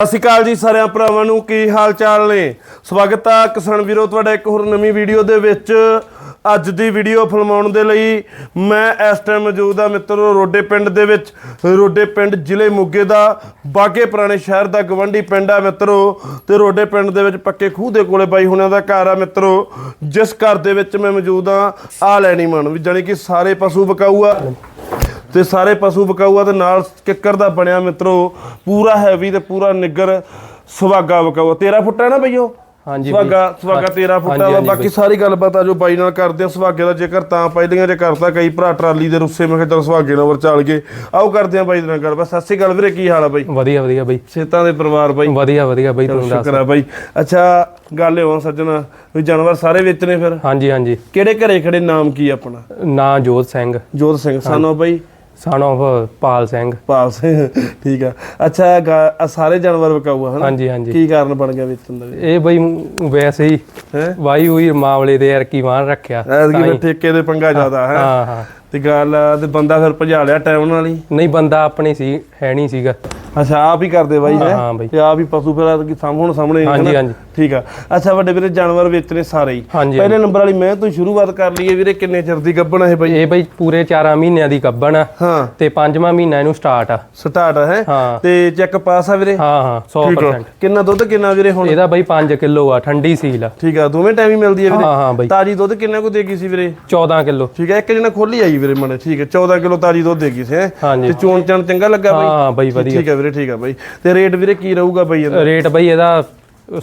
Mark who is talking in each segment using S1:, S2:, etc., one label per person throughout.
S1: ਸਤਿ ਸ਼੍ਰੀ ਅਕਾਲ ਜੀ ਸਾਰਿਆਂ ਭਰਾਵਾਂ ਨੂੰ, ਕੀ ਹਾਲ ਚਾਲ ਨੇ? ਸਵਾਗਤ ਆ ਕਿਸਾਨ ਵੀਰੋ, ਤੁਹਾਡਾ ਇੱਕ ਹੋਰ ਨਵੀਂ ਵੀਡੀਓ ਦੇ ਵਿੱਚ। ਅੱਜ ਦੀ ਵੀਡੀਓ ਫਿਲਮਾਉਣ ਦੇ ਲਈ ਮੈਂ ਇਸ ਟਾਈਮ ਮੌਜੂਦ ਆ ਮਿੱਤਰੋ, ਰੋਡੇ ਪਿੰਡ ਦੇ ਵਿੱਚ। ਰੋਡੇ ਪਿੰਡ ਜ਼ਿਲ੍ਹੇ ਮੋਗੇ ਦਾ, ਬਾਗੇ ਪੁਰਾਣੇ ਸ਼ਹਿਰ ਦਾ ਗਵੰਡੀ ਪਿੰਡ ਆ ਮਿੱਤਰੋ। ਤੇ ਰੋਡੇ ਪਿੰਡ ਦੇ ਵਿੱਚ ਪੱਕੇ ਖੂਹ ਦੇ ਕੋਲੇ ਬਾਈ ਹੁਣਾਂ ਦਾ ਘਰ ਆ ਮਿੱਤਰੋ। ਜਿਸ ਘਰ ਦੇ ਵਿੱਚ ਮੈਂ ਮੌਜੂਦ ਆ ਆ ਲੈਣੀ ਮਨ ਵੀ, ਜਾਣੀ ਕਿ ਸਾਰੇ ਪਸ਼ੂ ਬਕਾਊ ਆ। ਤੇ ਸਾਰੇ ਪਸ਼ੂ ਬਕਾਊਆ ਤੇ ਨਾਲ ਕਿੱਕਰ ਦਾ ਬਣਿਆ ਮਿੱਤਰੋ ਪੂਰਾ ਹੈਵੀ ਤੇ ਪੂਰਾ ਨਿੱਗਰ ਸੁਹਾਗਾ ਬਕਾਊਆ 13 ਫੁੱਟ ਹੈ ਨਾ ਬਈਓ
S2: ਹਾਂਜੀ
S1: ਸੁਹਾਗਾ ਸੁਹਾਗਾ 13 ਫੁੱਟ ਆ
S2: ਹਾਂਜੀ
S1: ਬਾਕੀ ਸਾਰੀ ਗੱਲਬਾਤ ਆ ਜੋ ਬਾਈ ਨਾਲ ਕਰਦੇ ਆ ਸੁਹਾਗੇ ਦਾ ਜੇਕਰ ਤਾਂ ਪਹਿਲੀਆਂ ਜੇ ਕਰਤਾ ਕਈ ਭਰਾ ਟਰਾਲੀ ਦੇ ਰੁੱਸੇ ਮੈਂ ਕਿਹਾ ਚਲ ਸੁਹਾਗੇ ਨਾਲ ਵਰ ਚੱਲ ਗਏ ਆਓ ਕਰਦੇ ਆ ਬਾਈ ਨਾਲ ਗੱਲਬਾਤ। ਸਤਿ ਸ਼੍ਰੀ ਅਕਾਲ ਵੀਰੇ ਕੀ ਹਾਲ ਆ ਬਾਈ?
S2: ਵਧੀਆ ਵਧੀਆ ਬਈ।
S1: ਸੇਤਾਂ ਦੇ ਪਰਿਵਾਰ ਬਾਈ?
S2: ਵਧੀਆ ਵਧੀਆ ਬਈ ਤੂੰ ਦੱਸ।
S1: ਸ਼ੁਕਰ ਆ ਬਾਈ। ਅੱਛਾ ਗੱਲ ਹੋਂ ਸੱਜਣਾ ਵੀ ਜਾਨਵਰ ਸਾਰੇ ਵੇਚਣੇ ਫਿਰ?
S2: ਹਾਂਜੀ ਹਾਂਜੀ।
S1: ਕਿਹੜੇ ਘਰੇ ਖੜੇ? ਨਾਮ ਕੀ ਆ ਆਪਣਾ?
S2: ਨਾਂ ਜੋਤ ਸਿੰਘ।
S1: ਜੋਤ ਸਿੰਘ। ਸਾਨੋ ਬਾਈ
S2: ਸਨ of ਪਾਲ ਸਿੰਘ
S1: ਪਾਲ ਸਿੰਘ ਠੀਕ ਆ। ਅੱਛਾ ਗਾ- ਆਹ ਸਾਰੇ ਜਾਨਵਰ ਵਿਕਾਊ ਆ ਹਨਾ?
S2: ਹਾਂਜੀ ਹਾਂਜੀ।
S1: ਕੀ ਕਾਰਨ ਬਣ ਗਿਆ ਵੇਚਣ ਦਾ
S2: ਇਹ ਬਈ ਵੈਸੇ ਹੀ
S1: ਹੈ?
S2: ਵਾਈ ਹੋਈ ਮਾਮਲੇ ਦੇ ਯਾਰ ਕੀ ਮਾਨ ਰੱਖਿਆ
S1: ਐਤਕੀ ਫਿਰ ਠੇਕੇ ਦੇ ਪੰਗਾ ਜ਼ਿਆਦਾ ਹੈ?
S2: ਹਾਂ ਹਾਂ।
S1: ਤੇ ਗੱਲ ਆ, ਤੇ ਬੰਦਾ ਫਿਰ ਭਜਾ ਲਿਆ ਟਾਈਮ ਨਾਲ ਹੀ?
S2: ਨਹੀਂ ਬੰਦਾ ਆਪਣੀ ਸੀ ਹੈ ਨਹੀਂ ਸੀਗਾ।
S1: ਅੱਛਾ ਆਪ ਹੀ ਕਰਦੇ ਬਾਈ ਹੈ
S2: ਹਾਂ? ਬਈ।
S1: ਤੇ ਆਪ ਹੀ ਪਸ਼ੂ ਫਿਰ ਐਤਕੀ ਸਾਹਮਣੇ ਸਾਹਮਣੇ
S2: ਹਾਂਜੀ
S1: ਹਨਾ?
S2: ਹਾਂਜੀ।
S1: ਠੀਕ ਆ। ਅੱਛਾ ਵੱਡੇ ਵੀਰੇ ਜਾਨਵਰ ਵੇਚਣੇ ਸਾਰੇ ਹੀ।
S2: ਹਾਂਜੀ
S1: ਪਹਿਲੇ ਨੰਬਰ ਵਾਲੀ ਮੈਂ ਤੋਂ ਸ਼ੁਰੂਆਤ ਕਰ ਲਈਏ ਵੀਰੇ ਕਿੰਨੇ ਚਿਰ ਦੀ ਗੱਭਣ ਹੈ ਬਾਈ?
S2: ਇਹ ਬਈ ਪੂਰੇ 4 ਮਹੀਨਿਆਂ ਦੀ ਗੱਬਣ ਆ।
S1: ਹਾਂ।
S2: ਤੇ ਪੰਜਵਾਂ ਮਹੀਨਾ ਇਹਨੂੰ ਸਟਾਰਟ ਆ।
S1: ਸਟਾਰਟ ਹੈ?
S2: ਹਾਂ।
S1: ਤੇ ਚੈੱਕ ਪਾਸ ਆ ਵੀਰੇ?
S2: ਹਾਂ ਹਾਂ
S1: ਠੀਕ ਆ।
S2: 100%
S1: ਕਿੰਨਾ ਦੁੱਧ ਕਿੰਨਾ ਵੀਰੇ ਹੁਣ?
S2: ਇਹਦਾ ਬਈ 5 ਕਿਲੋ ਆ ਠੰਡੀ ਸੀਲ ਆ।
S1: ਠੀਕ ਆ ਦੋਵੇਂ ਟਾਈਮ ਹੀ ਮਿਲਦੀ ਹੈ ਵੀਰੇ।
S2: ਹਾਂ ਬਈ।
S1: ਤਾਜੀ ਦੁੱਧ ਕਿੰਨਾ ਕੁ ਦੇਗੀ ਸੀ ਵੀਰੇ?
S2: 14 ਕਿਲੋ।
S1: ਠੀਕ ਹੈ ਇੱਕ ਜਣਾ ਖੋਲੀ ਆਈ ਵੀਰੇ ਮਨੇ ਠੀਕ ਹੈ। 14 ਕਿਲੋ ਤਾਜੀ ਦੁੱਧ ਦੇਗੀ ਸੀ ਤੇ ਚੋਣ ਚਣ ਚੰਗਾ ਲੱਗਾ ਬਾਈ?
S2: ਹਾਂ ਬਈ ਵਧੀਆ।
S1: ਠੀਕ ਹੈ ਵੀਰੇ ਠੀਕ ਹੈ ਬਾਈ। ਤੇ ਰੇਟ ਵੀਰੇ ਕੀ ਰਹੂਗਾ ਬਾਈ ਇਹਦਾ?
S2: ਰੇਟ ਬਈ ਇਹਦਾ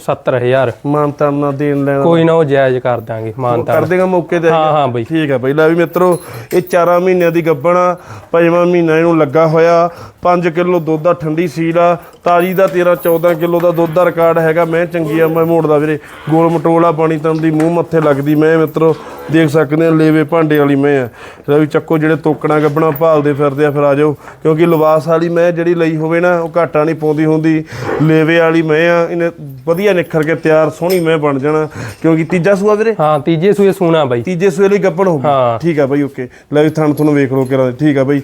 S2: 70000
S1: ਮਾਨਤਾਨ ਨਾ ਦੇਣ ਲੈਣਾ
S2: ਕੋਈ ਨਾ ਉਹ ਜਾਇਜ਼ ਕਰ ਦਾਂਗੇ ਮਾਨਤਾ
S1: ਕਰ ਦੇਗਾ ਮੌਕੇ ਤੇ।
S2: ਹਾਂ ਹਾਂ ਬਈ।
S1: ਠੀਕ ਹੈ ਬਾਈ। ਲੈ ਵੀ ਮਿੱਤਰੋ ਇਹ 4 ਮਹੀਨਿਆਂ ਦੀ ਗੱਭਣ ਆ। ਪੰਜਵਾਂ ਮਹੀਨਾ ਇਹਨੂੰ ਲੱਗਾ ਹੋਇਆ। 5 ਕਿਲੋ ਦੁੱਧ ਦਾ ਠੰਡੀ ਸੀਲ ਆ। ਤਾਜੀ ਦਾ 13 14 ਕਿਲੋ ਦਾ ਦੁੱਧ ਦਾ ਰਿਕਾਰਡ ਹੈਗਾ। ਮੈਂ ਚੰਗੀ ਆ ਮੈਂ ਮੋੜਦਾ ਵੀਰੇ। ਗੋਲ ਮਟੋਲਾ ਪਾਣੀ ਤਨ ਦੀ ਮੂੰਹ ਮੱਥੇ ਲੱਗਦੀ। ਮੈਂ ਮਿੱਤਰੋ ਦੇਖ ਸਕਦੇ ਆ ਲੇਵੇ ਭਾਂਡੇ ਵਾਲੀ ਮੈਂ ਆ। ਲੈ ਵੀ ਚੱਕੋ ਜਿਹੜੇ ਤੋਕਣਾ ਗੱਬਣਾ ਭਾਲਦੇ ਫਿਰਦੇ ਆ ਫਿਰ ਆ ਜਾਓ। ਕਿਉਂਕਿ ਲਿਬਾਸ ਵਾਲੀ ਮੈਂ ਜਿਹੜੀ ਲਈ ਹੋਵੇ ਨਾ ਉਹ ਘਾਟਾ ਨਹੀਂ ਪਾਉਂਦੀ ਹੁੰਦੀ। ਲੇਵੇ ਵਾਲੀ ਮੈਂ ਆ ਇਹਨੇ ਵਧੀਆ ਨਿਖਰ ਕੇ ਤਿਆਰ ਸੋਹਣੀ ਮੈਂ ਬਣ ਜਾਣਾ। ਕਿਉਂਕਿ ਤੀਜਾ ਸੂਆ ਵੀਰੇ?
S2: ਹਾਂ ਤੀਜੇ ਸੂਏ ਸੂਣਾ ਬਾਈ।
S1: ਤੀਜੇ ਸੂਏ ਲਈ ਗੱਪਣ ਹੋ ਗਈ
S2: ਹਾਂ।
S1: ਠੀਕ ਆ ਬਾਈ ਓਕੇ। ਲੈ ਵੀ ਥਣ ਤੁਹਾਨੂੰ ਵੇਖ ਲਓ ਕਿਰਾ ਠੀਕ ਆ ਬਾਈ।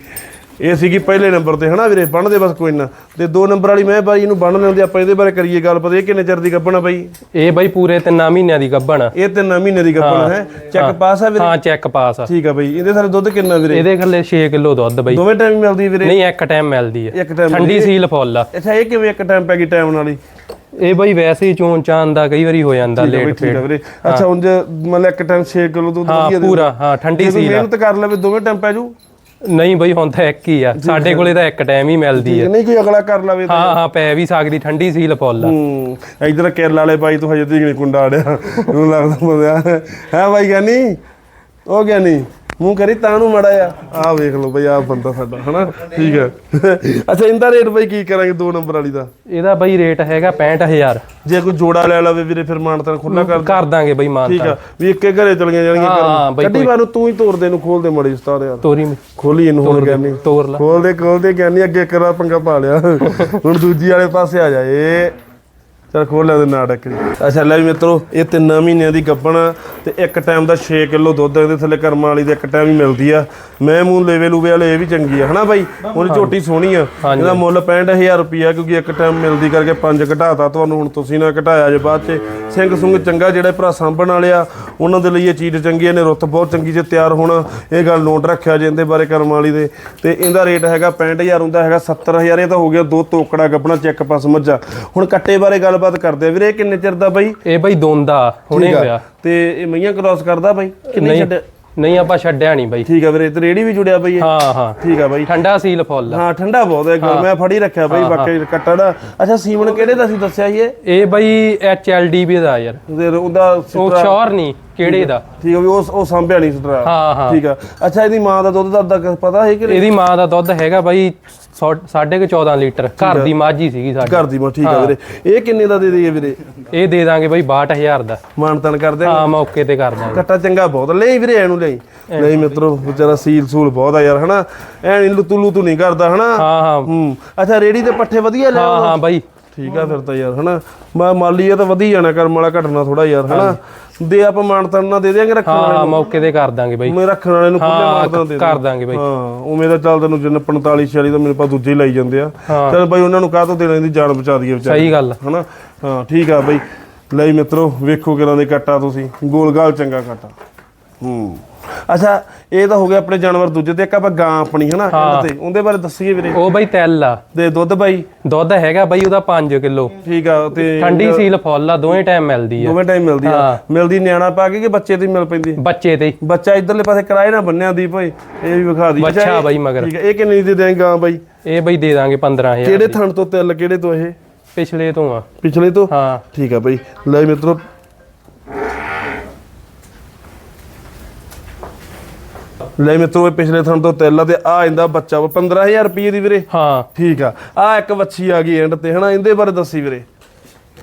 S1: ਇਹ ਸੀਗੀ ਪਹਿਲੇ ਨੰਬਰ ਤੇ ਹਨਾ ਵੀਰੇ? ਬੰਨਦੇ ਬਸ ਕੋਈ ਨਾ। ਤੇ ਦੋ ਨੰਬਰ ਵਾਲੀ ਮੈਂ ਬਾਈ ਇਹਨੂੰ ਬੰਨ ਲੈਂਦੇ ਆਪਾਂ ਇਹਦੇ ਬਾਰੇ ਕਰੀਏ ਗੱਲਬਾਤ। ਇਹ ਕਿੰਨੇ ਚਿਰ ਦੀ ਗੱਪਣ ਆ ਬਾਈ?
S2: ਇਹ ਬਾਈ ਪੂਰੇ ਤਿੰਨਾਂ ਮਹੀਨਿਆਂ ਦੀ ਗੱਭਣ ਆ।
S1: ਇਹ ਤਿੰਨ ਮਹੀਨੇ ਦੀ ਗੱਪਣ ਹੈ। ਚੈੱਕ ਪਾਸ ਆ ਵੀਰੇ?
S2: ਹਾਂ ਚੈੱਕ ਪਾਸ ਆ।
S1: ਠੀਕ ਆ ਬਾਈ। ਇਹਦੇ ਸਾਰੇ ਦੁੱਧ ਕਿੰਨਾ ਵੀਰੇ?
S2: ਇਹਦੇ ਥੱਲੇ 6 ਕਿਲੋ ਦੁੱਧ ਬਾਈ।
S1: ਦੋਵੇਂ ਟਾਈਮ ਮਿਲਦੀ ਵੀਰੇ?
S2: ਨਹੀਂ ਇੱਕ ਟਾਈਮ ਮਿਲਦੀ ਆ।
S1: ਇੱਕ ਟਾਈਮ
S2: ਠੰਡੀ ਸੀਲ ਫੁੱਲ ਆ।
S1: ਅੱਛਾ ਇਹ ਕਿਵੇਂ ਇੱਕ ਟਾਈਮ ਪੈ ਗਈ ਟਾਈਮ ਨਾਲ ਹੀ?
S2: ਇਹ ਬਾਈ ਵੈਸੇ ਹੀ ਚੋਣ ਚਾਨ ਦਾ ਕਈ ਵਾਰੀ ਹੋ ਜਾਂਦਾ
S1: ਠੀਕ ਆ ਬਾਈ
S2: ਲੇਟ
S1: ਠੀਕ ਵੀਰੇ। ਅੱਛਾ ਉਂਝ ਮਤਲਬ ਇੱਕ ਟਾਈਮ 6 ਕਿਲੋ ਦੁੱਧ
S2: ਹਾਂ
S1: ਵਧੀਆ ਦੇ
S2: ਪੂਰਾ ਹਾਂ ਠੰਡੀ
S1: ਜੇ ਕੋਈ ਮਿਹਨਤ ਕਰ ਲਵੇ ਦੋਵੇਂ ਟਾਈਮ ਪੈ ਜੂ?
S2: ਨਹੀਂ ਬਾਈ ਹੁਣ ਤਾਂ ਇੱਕ ਹੀ ਆ। ਸਾਡੇ ਕੋਲੇ ਤਾਂ ਇੱਕ ਟਾਈਮ ਹੀ ਮਿਲਦੀ ਆ।
S1: ਨਹੀਂ ਕੋਈ ਅਗਲਾ ਕਰ ਲਵੇ ਤਾਂ।
S2: ਹਾਂ ਹਾਂ ਪੈ ਵੀ ਸਕਦੀ ਠੰਡੀ ਸੀਲ ਫੁੱਲ ਆ।
S1: ਹੂੰ ਇਧਰ ਕੇਰਲ ਵਾਲੇ ਬਾਈ ਤੂੰ ਹਜੇ ਤੀਕ ਨਹੀਂ ਕੁੰਡਾ ਆੜਿਆ ਮੈਨੂੰ ਲੱਗਦਾ ਬੰਦਿਆ ਹੈ ਬਾਈ ਗਿਆਨੀ? ਉਹ ਗਿਆਨੀ? ਮੂੰਹ ਕਰੀ ਤਾਂ ਨੂੰ ਮੜਾ ਆ ਆ ਵੇਖ ਲਓ ਬਈ ਆ ਬੰਦਾ ਸਾਡਾ ਹਨਾ? ਠੀਕ ਹੈ। ਅੱਛਾ ਇਹਦਾ ਰੇਟ ਬਾਈ ਕੀ ਕਰਾਂਗੇ ਦੋ ਨੰਬਰ ਵਾਲੀ ਦਾ?
S2: ਇਹਦਾ ਬਾਈ ਰੇਟ ਹੈਗਾ 65000
S1: ਜੇ ਕੋਈ ਜੋੜਾ ਲੈ ਲਵੇ ਵੀਰੇ ਫਿਰ ਮਾਨਤਾਨ ਖੁੱਲਾ ਕਰ
S2: ਕਰ ਦਾਂਗੇ ਬਾਈ
S1: ਠੀਕ
S2: ਮਾਨਤਾ
S1: ਆ ਵੀ ਇੱਕੇ ਘਰੇ ਚਲੀਆਂ ਜਾਣਗੀਆਂ ਕਰਨ
S2: ਬਈ
S1: ਕੱਢੀ ਵਾਰ ਨੂੰ ਤੂੰ ਹੀ ਤੋੜ ਦੇ ਨੂੰ ਖੋਲ ਦੇ ਮੜੀ ਉਸਤਾਦ ਯਾਰ।
S2: ਤੋਰੀ
S1: ਖੋਲੀ ਇਹਨੂੰ ਹੁਣ ਗਿਆਨੀ।
S2: ਤੋਰ ਲਾ।
S1: ਖੋਲ ਦੇ ਖੋਲ ਦੇ ਗਿਆਨੀ ਅੱਗੇ ਕਰਾ ਪੰਗਾ ਪਾ ਲਿਆ। ਹੁਣ ਦੂਜੀ ਵਾਲੇ ਪਾਸੇ ਆ ਜਾ ਏ। ਚਲ ਖੋਲ ਲੈ ਦੇ ਨਾਟਕ ਅੱਛਾ ਲੈ ਵੀ ਮਿੱਤਰੋ ਇਹ ਤਿੰਨ ਮਹੀਨਿਆਂ ਦੀ ਗੱਬਣ ਤੇ ਇੱਕ ਟਾਈਮ ਦਾ 6 ਕਿਲੋ ਦੁੱਧ ਇਹਦੇ ਥੱਲੇ ਕਰਮਾਂ ਵਾਲੀ ਦੇ ਇੱਕ ਟਾਈਮ ਹੀ ਮਿਲਦੀ ਆ। ਮੈਂ ਮੂੰਹ ਲੇਵੇ ਲੂਵੇ ਵਾਲੇ ਇਹ ਵੀ ਚੰਗੀ ਆ ਹਨਾ ਬਾਈ? ਉਹਦੀ ਝੋਟੀ ਸੋਹਣੀ ਆ। ਇਹਦਾ ਮੁੱਲ 65000 ਰੁਪਿਆ ਕਿਉਂਕਿ ਇੱਕ ਟਾਈਮ ਮਿਲਦੀ ਕਰਕੇ ਪੰਜ ਘਟਾਤਾ ਤੁਹਾਨੂੰ ਹੁਣ ਤੁਸੀਂ ਨਾ ਘਟਾਇਆ ਜੇ ਬਾਅਦ ਚ। ਸਿੰਘ ਸੁੰਗ ਚੰਗਾ ਜਿਹੜੇ ਭਰਾ ਸਾਂਭਣ ਵਾਲੇ ਆ ਉਹਨਾਂ ਦੇ ਲਈ ਇਹ ਚੀਜ਼ ਚੰਗੀ ਆ, ਇਹਨੇ ਰੁੱਤ ਬਹੁਤ ਚੰਗੀ ਜੇ ਤਿਆਰ ਹੋਣਾ। ਇਹ ਗੱਲ ਨੋਟ ਰੱਖਿਆ ਜੇ ਇਹਦੇ ਬਾਰੇ ਕਰਮ ਵਾਲੀ ਦੇ। ਤੇ ਇਹਦਾ ਰੇਟ ਹੈਗਾ 65000 ਹੁੰਦਾ ਹੈਗਾ 70000 ਇਹ ਤਾਂ ਹੋ ਗਿਆ ਦੋ ਤੋਕੜਾ ਗੱਪਣਾ ਚੈੱਕ ਪਾਸ ਮੱਝਾ। ਹੁਣ ਕੱਟੇ ਬਾਰੇ ਗੱਲਬਾਤ ਕਰਦੇ ਆ। ਵੀਰੇ ਇਹ ਕਿੰਨੇ ਚਿਰ ਦਾ ਬਾਈ?
S2: ਇਹ ਬਾਈ ਦੋਂਦਾ ਹੁਣੇ ਹੋਇਆ।
S1: ਤੇ ਇਹ ਮਈਆਂ ਕ੍ਰਾਸ ਕਰਦਾ ਬਾਈ? ਕਿੰਨੇ ਛੱਡ
S2: ਨਹੀਂ ਆਪਾਂ ਛੱਡਿਆ ਨਹੀਂ ਬਾਈ।
S1: ਠੀਕ ਆ ਵੀਰੇ ਤੇ ਰੇੜੀ ਵੀ ਜੁੜਿਆ ਬਾਈ?
S2: ਹਾਂ ਹਾਂ।
S1: ਠੀਕ ਆ ਬਾਈ।
S2: ਠੰਡਾ ਸੀਲ ਫੁੱਲ।
S1: ਹਾਂ ਠੰਡਾ ਬਹੁਤ ਹੈ ਵਾਰ। ਮੈਂ ਫੜੀ ਰੱਖਿਆ ਬਾਈ ਬਾਕੀ ਕੱਟਾ ਦਾ ਅੱਛਾ ਸੀਮਨ ਕਿਹੜੇ ਦਾ ਸੀ ਦੱਸਿਆ ਇਹ?
S2: ਇਹ ਬਾਈ ਐਚਐਲਡੀਬੀ ਦਾ ਯਾਰ।
S1: ਉਹਦਾ
S2: ਉਹ ਸ਼ੋਰ ਨਹੀਂ। ਕਿਹੜੇ ਦਾ?
S1: ਠੀਕ ਆ ਵੀ ਉਹ ਉਹ ਸਾਂਭਿਆ ਨਹੀਂ ਸਿਟਰਾ
S2: ਹਾਂ ਹਾਂ।
S1: ਠੀਕ ਆ ਅੱਛਾ ਇਹਦੀ ਮਾਂ ਦਾ ਦੁੱਧ ਦਾ ਅੱਧਾ ਪਤਾ ਹੈ ਕਿ ਨਹੀਂ?
S2: ਇਹਦੀ ਮਾਂ ਦਾ ਦੁੱਧ ਹੈਗਾ ਬਾਈ 14.5 ਲੀਟਰ। ਘਰ ਦੀ ਮਾਝੀ ਸੀਗੀ ਸਾਡੀ।
S1: ਘਰ ਦੀ ਮਾਂ ਠੀਕ ਆ ਵੀਰੇ। ਇਹ ਕਿੰਨੇ ਦਾ ਦੇ ਦਈਏ ਵੀਰੇ?
S2: ਇਹ ਦੇ ਦਾਂਗੇ ਬਾਈ 62000 ਦਾ।
S1: ਮਾਨਤਨ ਕਰਦੇ
S2: ਹਾਂ ਮੌਕੇ ਤੇ ਕਰ ਦਾਂਗੇ।
S1: ਕੱਟਾ ਚੰਗਾ ਬਹੁਤ। ਲਈ ਵੀਰੇ ਇਹਨੂੰ ਲਈ। ਲਈ ਮਿੱਤਰੋ ਵਿਚਾਰਾ ਸੀਲ ਸੂਲ ਬਹੁਤ ਆ ਯਾਰ ਹਨਾ? ਐ ਨਹੀਂ ਲੁੱਤੂ ਲੁੱਤੂ ਨਹੀਂ ਕਰਦਾ ਹਨਾ?
S2: ਹਾਂ ਹਾਂ।
S1: ਹੂੰ। ਅੱਛਾ ਰੇੜੀ ਤੇ ਪੱਠੇ ਵਧੀਆ ਲੈ
S2: ਹਾਂ ਹਾਂ ਬਾਈ।
S1: ਠੀਕ ਆ ਫਿਰ ਤਾਂ ਯਾਰ ਹਨਾ? ਮੈਂ ਮਾਲੀ ਇਹ ਤਾਂ ਵਧੀ ਜਾਣਾ ਕਰਮ ਵਾਲਾ ਘਟਣਾ ਥੋੜਾ ਯਾਰ ਹਨਾ? ਦੇ ਆਪਾਂ ਮਾਨਤਨ ਨਾ ਦੇ ਦਿਆਂਗੇ ਰੱਖਣ ਵਾਲੇ
S2: ਹਾਂ ਮੌਕੇ ਤੇ ਕਰ ਦਾਂਗੇ ਬਾਈ।
S1: ਮੈਂ ਰੱਖਣ ਵਾਲੇ ਨੂੰ ਖੁੱਲੇ ਮਾਨਤਨ ਦੇ
S2: ਕਰ ਦਾਂਗੇ ਬਾਈ।
S1: ਹਾਂ ਉਵੇਂ ਤਾਂ ਚੱਲ ਤੈਨੂੰ ਜਿੰਨ 45 46 ਤਾਂ ਮੇਰੇ ਪਾ ਦੂਜੇ ਲਾਈ ਜਾਂਦੇ ਆ। ਚੱਲ ਬਾਈ ਉਹਨਾਂ ਨੂੰ ਕਾਹ ਤੋਂ ਦੇਣਾ ਦੀ ਜਾਨ ਬਚਾ ਦਈਏ ਵਿਚਾਰੇ
S2: ਸਹੀ ਗੱਲ
S1: ਹਨਾ? ਹਾਂ ਠੀਕ ਆ ਬਾਈ। ਲਈ ਮਿੱਤਰੋ ਵੇਖੋ ਕਿਰਾਂ ਦੇ ਕੱਟਾ ਤੁਸੀਂ। ਗੋਲਗਾਲ ਚੰਗਾ ਕੱਟਾ। ਹੂੰ। ਅੱਛਾ ਇਹ ਤਾਂ ਹੋ ਗਿਆ ਆਪਣੇ ਜਾਨਵਰ ਦੂਜੇ ਤੇ ਇੱਕ ਆਪਾਂ ਗਾਂ ਆਪਣੀ ਹਨਾ ਤੇ। ਉਹਦੇ ਬਾਰੇ ਦੱਸੀਏ ਵੀਰੇ।
S2: ਉਹ ਬਾਈ ਤੈਲ ਆ।
S1: ਤੇ ਦੁੱਧ ਬਾਈ?
S2: ਦੁੱਧ ਹੈਗਾ ਬਾਈ ਉਹਦਾ 5 ਕਿਲੋ।
S1: ਠੀਕ ਆ ਤੇ
S2: ਠੰਡੀ ਸੀਲ ਫੁੱਲ ਆ ਦੋਵੇਂ ਟਾਈਮ ਮਿਲਦੀ ਆ।
S1: ਦੋਵੇਂ ਟਾਈਮ ਮਿਲਦੀ ਆ। ਮਿਲਦੀ ਨਿਆਣਾ ਪਾ ਕੇ ਕਿ ਬੱਚੇ ਤੇ ਮਿਲ ਪੈਂਦੀ
S2: ਬੱਚੇ ਤੇ।
S1: ਬੱਚਾ ਇਧਰਲੇ ਪਾਸੇ ਕਿਰਾਏ ਨਾ ਬੰਨਿਆ ਦੀ ਭਾਈ ਇਹ ਵੀ ਵਿਖਾ ਦੀ।
S2: ਬੱਚਾ ਬਾਈ ਮਗਰ।
S1: ਠੀਕ ਹੈ ਇਹ ਕਿੰਨੀ ਦੀ ਦੇਂਗਾ ਬਾਈ?
S2: ਇਹ ਬਾਈ ਦੇ ਦਾਂਗੇ 15000
S1: ਕਿਹੜੇ ਥਣ ਤੋਂ ਤਿਲ ਕਿਹੜੇ ਤੋਂ ਇਹ?
S2: ਪਿਛਲੇ ਤੋਂ ਆ।
S1: ਪਿਛਲੇ ਤੋਂ?
S2: ਹਾਂ।
S1: ਠੀਕ ਆ ਬਾਈ। ਲੈ ਮਿੱਤਰੋ ਲੈ ਮਿੱਤਰੋ ਇਹ ਪਿਛਲੇ ਥਣ ਤੋਂ ਤਿਲ ਆ ਤੇ ਆ ਆਂਦਾ ਬੱਚਾ ਵਾ 15000 ਰੁਪਏ ਦੀ ਵੀਰੇ।
S2: ਹਾਂ।
S1: ਠੀਕ ਆ। ਆ ਇੱਕ ਵੱਛੀ ਆ ਗਈ ਐਂਡ ਤੇ ਹਨਾ? ਇਹਦੇ ਬਾਰੇ ਦੱਸੀ ਵੀਰੇ।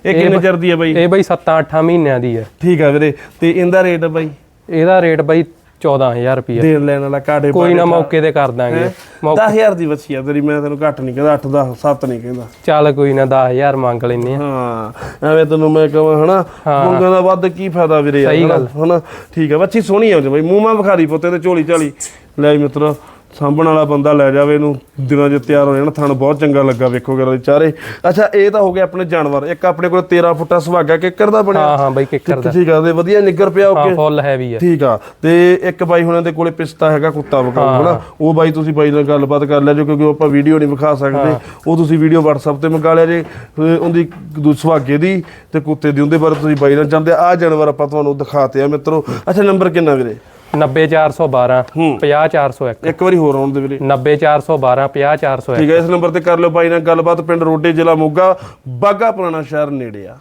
S1: ਇਹ ਕਿੰਨੇ ਚਿਰ ਦੀ ਆ ਬਾਈ?
S2: ਇਹ ਬਾਈ 7-8 ਮਹੀਨਿਆਂ ਦੀ ਆ।
S1: ਠੀਕ ਆ ਵੀਰੇ। ਤੇ ਇਹਦਾ ਰੇਟ ਬਾਈ?
S2: ਇਹਦਾ ਰੇਟ ਬਾਈ 14000 ਰੁਪਏ
S1: ਦੇਣ ਲੈਣ ਵਾਲਾ ਕਾਟੇ
S2: ਕੋਈ ਨਾ ਮੌਕੇ ਤੇ ਕਰ ਦਾਂਗੇ। ਮੌ-
S1: 10000 ਦੀ ਵੱਛੀ ਆ ਤੇਰੀ ਮੈਂ ਤੈਨੂੰ ਘੱਟ ਨਹੀਂ ਕਹਿੰਦਾ 8 10 7 ਨਹੀਂ ਕਹਿੰਦਾ।
S2: ਚੱਲ ਕੋਈ ਨਾ 10000 ਮੰਗ ਲੈਨੇ ਆ
S1: ਹਾਂ ਐਵੇਂ ਤੈਨੂੰ ਮੈਂ ਕਹਾਂ ਹਨਾ? ਮੰਗਾਂ ਦਾ ਵੱਧ ਕੀ ਫਾਇਦਾ ਵੀਰੇ ਯਾਰ ਹਨਾ? ਠੀਕ ਆ ਬੱਚੀ ਸੋਹਣੀ ਆ ਬਈ। ਮੂੰਹ ਮਾ ਵਿਖਾਰੀ ਪੁੱਤੇ ਤੇ ਝੋਲੀ ਝਾਲੀ। ਲੈ ਜੀ ਮਿੱਤਰੋ ਸਾਂਭਣ ਵਾਲਾ ਬੰਦਾ ਲੈ ਜਾਵੇ ਇਹਨੂੰ ਦਿਨਾਂ 'ਚ ਤਿਆਰ ਹੋ ਜਾਣਾ ਥਣ ਬਹੁਤ ਚੰਗਾ ਲੱਗਾ ਵੇਖੋ ਗੱਲ ਦੇ ਚਾਰੇ। ਅੱਛਾ ਇਹ ਤਾਂ ਹੋ ਗਿਆ ਆਪਣੇ ਜਾਨਵਰ ਇੱਕ ਆਪਣੇ ਕੋਲ 13 ਫੁੱਟਾ ਸੁਹਾਗਾ ਕਿੱਕਰ ਦਾ ਬਣਿਆ।
S2: ਹਾਂ ਹਾਂ ਬਾਈ ਕਿੱਕਰ ਦਾ।
S1: ਠੀਕ ਆ ਤੇ ਵਧੀਆ ਨਿੱਗਰ ਪਿਆ
S2: ਹਾਂ
S1: ਓਕੇ।
S2: ਫੁੱਲ ਹੈਵੀ ਆ।
S1: ਠੀਕ ਆ ਤੇ ਇੱਕ ਬਾਈ ਹੁਣਾਂ ਦੇ ਕੋਲੇ ਪਿਸਤਾ ਹੈਗਾ ਕੁੱਤਾ ਵਕਾਉ ਹਨਾ? ਉਹ ਬਾਈ ਤੁਸੀਂ ਬਾਈ ਨਾਲ ਗੱਲਬਾਤ ਕਰ ਲਿਆ ਜੋ ਕਿਉਂਕਿ ਉਹ ਆਪਾਂ ਵੀਡੀਓ ਨਹੀਂ ਵਿਖਾ ਸਕਦੇ। ਉਹ ਤੁਸੀਂ ਵੀਡੀਓ WhatsApp ਤੇ ਮੰਗਾ ਲਿਆ ਜੇ ਉਹਦੀ ਸੁਹਾਗੇ ਦੀ ਤੇ ਕੁੱਤੇ ਦੀ ਉਹਦੇ ਬਾਰੇ ਤੁਸੀਂ ਬਾਈ ਨਾਲ ਚਾਹੁੰਦੇ ਆ। ਜਾਨਵਰ ਆਪਾਂ ਤੁਹਾਨੂੰ ਦਿਖਾਤੇ ਆ ਮਿੱਤਰੋ। ਅੱਛਾ ਨੰਬਰ ਕਿੰਨਾ ਵੀਰੇ?
S2: 90412 50401
S1: ਇੱਕ। ਵਾਰੀ ਹੋਰ ਆਉਣ ਦੇ ਵੀਰੇ।
S2: 90412 50401
S1: ਠੀਕ ਹੈ ਇਸ ਨੰਬਰ ਤੇ ਕਰ ਲਿਓ ਬਾਈ ਨਾਲ ਗੱਲਬਾਤ ਪਿੰਡ ਰੋਡੇ ਜ਼ਿਲ੍ਹਾ ਮੋਗਾ ਬਾਗਾ ਪੁਰਾਣਾ ਸ਼ਹਿਰ ਨੇੜੇ ਆ